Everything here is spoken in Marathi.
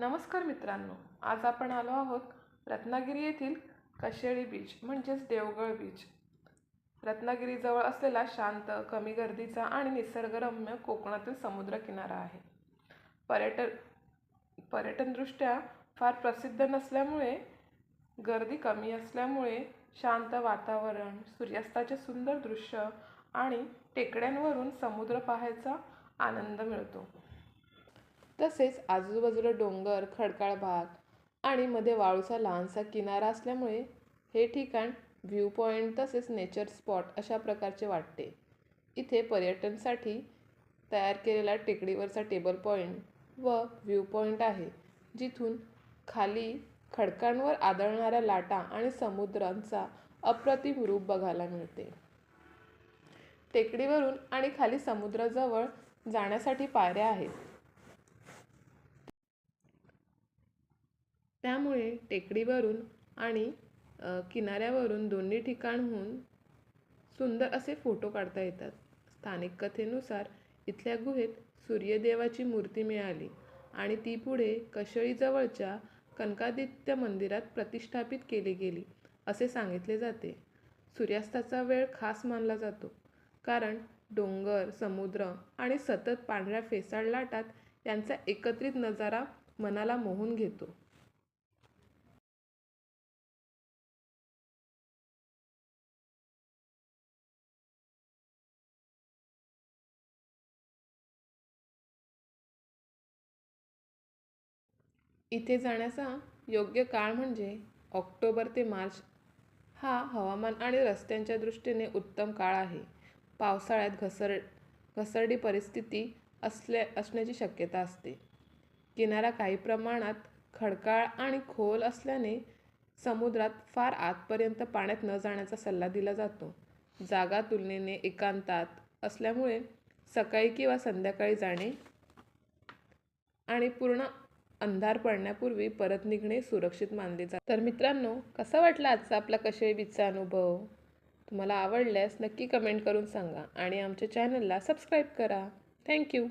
नमस्कार मित्रांनो आज आपण आलो आहोत रत्नागिरी येथील कशेळी बीच म्हणजेच देवगड बीच रत्नागिरीजवळ असलेला शांत कमी गर्दीचा आणि निसर्गरम्य कोकणातील समुद्रकिनारा आहे. पर्यटन पर्यटनदृष्ट्या फार प्रसिद्ध नसल्यामुळे गर्दी कमी असल्यामुळे शांत वातावरण सूर्यास्ताचे सुंदर दृश्य आणि टेकड्यांवरून समुद्र पाहायचा आनंद मिळतो. तसेच आजूबाजूला डोंगर खडकाळ भाग आणि मध्ये वाळूचा लहानसा किनारा असल्यामुळे हे ठिकाण व्ह्यू पॉईंट तसेच नेचर स्पॉट अशा प्रकारचे वाटते. इथे पर्यटनसाठी तयार केलेला टेकडीवरचा टेबल पॉईंट व व्ह्यू पॉईंट आहे जिथून खाली खडकांवर आदळणाऱ्या लाटा आणि समुद्रांचा अप्रतिम रूप बघायला मिळते. टेकडीवरून आणि खाली समुद्राजवळ जाण्यासाठी पायऱ्या आहेत. त्यामुळे टेकडीवरून आणि किनाऱ्यावरून दोन्ही ठिकाणहून सुंदर असे फोटो काढता येतात. स्थानिक कथेनुसार इथल्या गुहेत सूर्यदेवाची मूर्ती मिळाली आणि ती पुढे कशळीजवळच्या कनकादित्य मंदिरात प्रतिष्ठापित केली गेली असे सांगितले जाते. सूर्यास्ताचा वेळ खास मानला जातो कारण डोंगर समुद्र आणि सतत पांढऱ्या फेसाळ लाटात यांचा एकत्रित नजारा मनाला मोहून घेतो. इथे जाण्याचा योग्य काळ म्हणजे ऑक्टोबर ते मार्च हा हवामान आणि रस्त्यांच्या दृष्टीने उत्तम काळ आहे. पावसाळ्यात घसर घसरडी परिस्थिती असल्या असण्याची शक्यता असते. किनारा काही प्रमाणात खडकाळ आणि खोल असल्याने समुद्रात फार आतपर्यंत पाण्यात न जाण्याचा सल्ला दिला जातो. जागा तुलनेने एकांतात असल्यामुळे सकाळी किंवा संध्याकाळी जाणे आणि पूर्ण अंधार पडण्यापूर्वी परत निघणे सुरक्षित मानले जाते. तर मित्रांनो कसा वाटला आजचा आपला कशेबीचा अनुभव? तुम्हाला आवडल्यास नक्की कमेंट करून सांगा आणि आमच्या चॅनलला सबस्क्राईब करा. थँक्यू